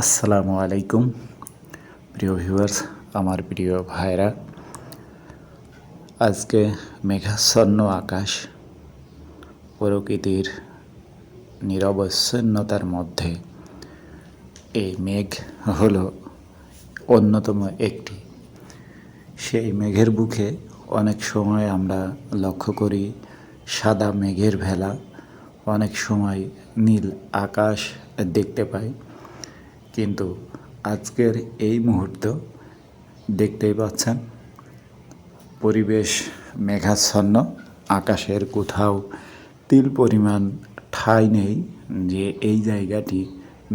আসসালামু আলাইকুম। প্রিয় ভিউয়ার্স, আমার প্রিয় ভাইরা আজকে মেঘাচ্ছন্ন আকাশ প্রকৃতির নিরবচ্ছিন্নতার মধ্যে এই মেঘ হলো অন্যতম একটি। সেই মেঘের বুকে অনেক সময় আমরা লক্ষ্য করি সাদা মেঘের ভেলা, অনেক সময় নীল আকাশ দেখতে পাই। কিন্তু আজকের এই মুহূর্ত দেখতেই পাচ্ছেন, পরিবেশ মেঘাচ্ছন্ন, আকাশের কোথাও তিল পরিমাণ ঠাঁই নেই যে এই জায়গাটি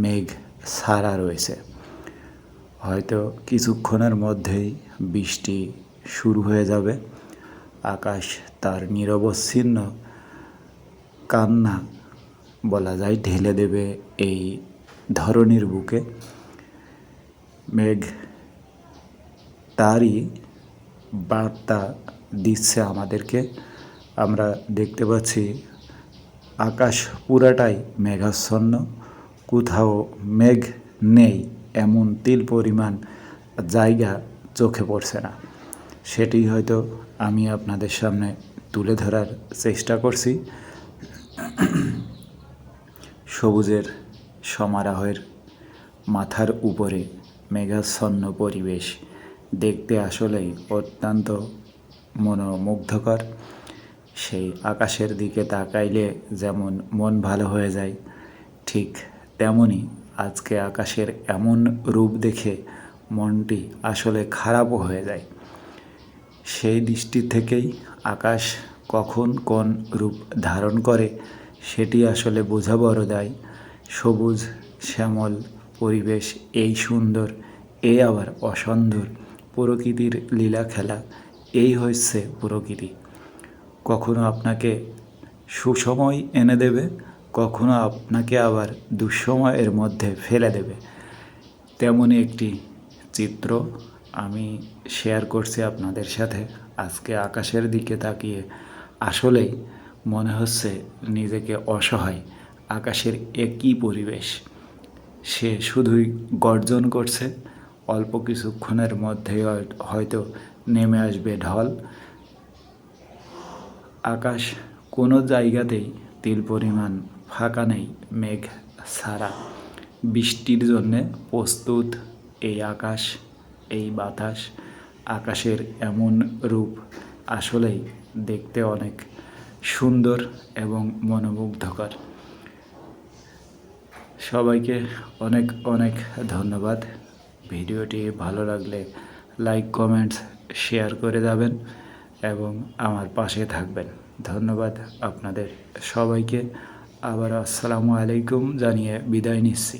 মেঘ ছাড়া রয়েছে। হয়তো কিছুক্ষণের মধ্যেই বৃষ্টি শুরু হয়ে যাবে। আকাশ তার নিরবচ্ছিন্ন কান্না বলা যায়, ঢেলে দেবে এই ধরনীর বুকে মেঘ তারই বার্তা দিচ্ছে আমাদেরকে। আমরা দেখতে পাচ্ছি আকাশ পুরাটাই মেঘাচ্ছন্ন, কোথাও মেঘ নেই এমন তিল পরিমাণ জায়গা চোখে পড়ছে না। সেটি হয়তো আমি আপনাদের সামনে তুলে ধরার চেষ্টা করছি। সবুজের সমারোহের মাথার উপরে মেঘাচ্ছন্ন পরিবেশ দেখতে আসলেই অত্যন্ত মনোমুগ্ধকর। সেই আকাশের দিকে তাকাইলে যেমন মন ভালো হয়ে যায়, ঠিক তেমনই আজকে আকাশের এমন রূপ দেখে মনটি আসলে খারাপও হয়ে যায়। সেই দৃষ্টি থেকেই আকাশ কখন কোন রূপ ধারণ করে সেটি আসলে বোঝা বড় দায়। সবুজ, শ্যামল পরিবেশ, এই সুন্দর এই আবার অসুন্দর প্রকৃতির লীলা খেলা, এই হচ্ছে প্রকৃতি। কখনো আপনাকে সুসময় এনে দেবে, কখনো আপনাকে আবার দুঃসময়ের মধ্যে ফেলে দেবে। তেমনই একটি চিত্র আমি শেয়ার করছি আপনাদের সাথে। আজকে আকাশের দিকে তাকিয়ে আসলেই মনে হচ্ছে নিজেকে অসহায়। আকাশের একই পরিবেশ। সে শুধুই গর্জন করছে। অল্প কিছুক্ষণের মধ্যে হয়তো নেমে আসবে ঢল। আকাশ কোনো জায়গাতেই তিল পরিমাণ ফাঁকা নেই মেঘ ছাড়া। বৃষ্টির জন্যে প্রস্তুত এই আকাশ, এই বাতাস, আকাশের এমন রূপ আসলেই দেখতে অনেক সুন্দর এবং মনোমুগ্ধকর। সবাইকে অনেক অনেক ধন্যবাদ। ভিডিওটি ভালো লাগলে লাইক, কমেন্টস, শেয়ার করে যাবেন এবং আমার পাশে থাকবেন। ধন্যবাদ আপনাদের সবাইকে। আবার আসসালামু আলাইকুম জানিয়ে বিদায় নিচ্ছি।